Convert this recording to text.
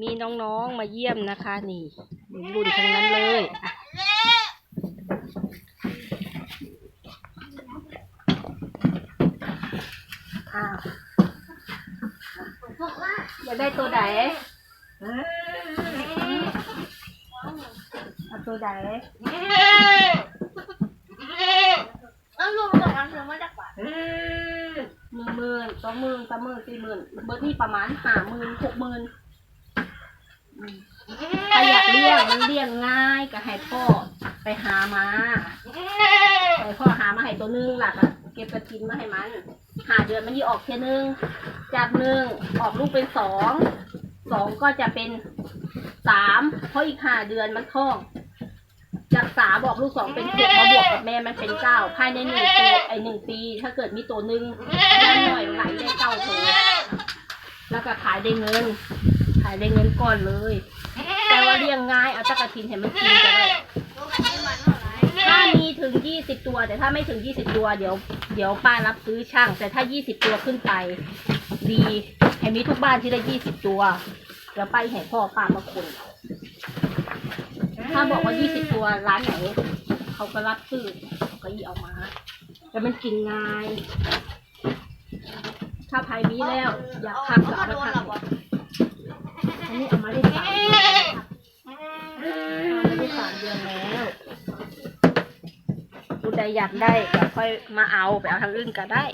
มีน้องๆมาเยี่ยมนะคะ นี่รุ่นทั้งนั้นเลยอะอ้าวอยากได้ตัวไหนเอาตัวไหนแล้วรวมกับน้ำเชื้อมาจากบาทหนึ่งหมื่นสองหมื่นสามหมื่นสี่หมื่นเบอร์นี่ประมาณห้าหมื่นหกหมื่นอืม ถ้าอยากเลี้ยงมันเลี้ยงง่ายก็ให้พ่อไปหามาให้พ่อหามาให้ตัวหนึงหลักอะเก็บกระทินมาให้มันหาเดือนมันยี่ออกเท่ยหนึงจากหนึ่งออกลูกเป็นสองสองก็จะเป็นสามเพราะอีกห้าเดือนมันท้องจากสามบอกลูกสองเป็นเจ็ดมาบวกกับแม่มันเป็นเก้าภายในหนึ่งตัวไอหนึ่งปี ถ้าเกิดมีตัวหนึ่งได้หน่อยไหลได้เก้าตัวแล้วก็ขายได้เงิน ขายได้เงินก่อนเลย แต่ว่าเลี้ยงง่ายเอาตะกะทินให้มันกินก็ได้ถ้ามีถึงยี่สิบตัว แต่ถ้าไม่ถึงยี่สิบตัวเดี๋ยว เดี๋ยวป้ารับซื้อช่าง แต่ถ้ายี่สิบตัวขึ้นไป ดีให้มีทุกบ้านที่ได้ยี่สิบตัวเดี๋ยวไปให้พ่อป้ามาคนถ้าบอกว่ายี่สิบตัวร้านไหนเขาก็รับซื้อก็ยี่เอามาแต่มันกินง่าย ถ้าภายมีแล้ว อยากทักก็เอามาทัก แล้วผู้ใดอยากได้เดี๋ยวค่อยมาเอาไปเอาทางอื่นก็ได้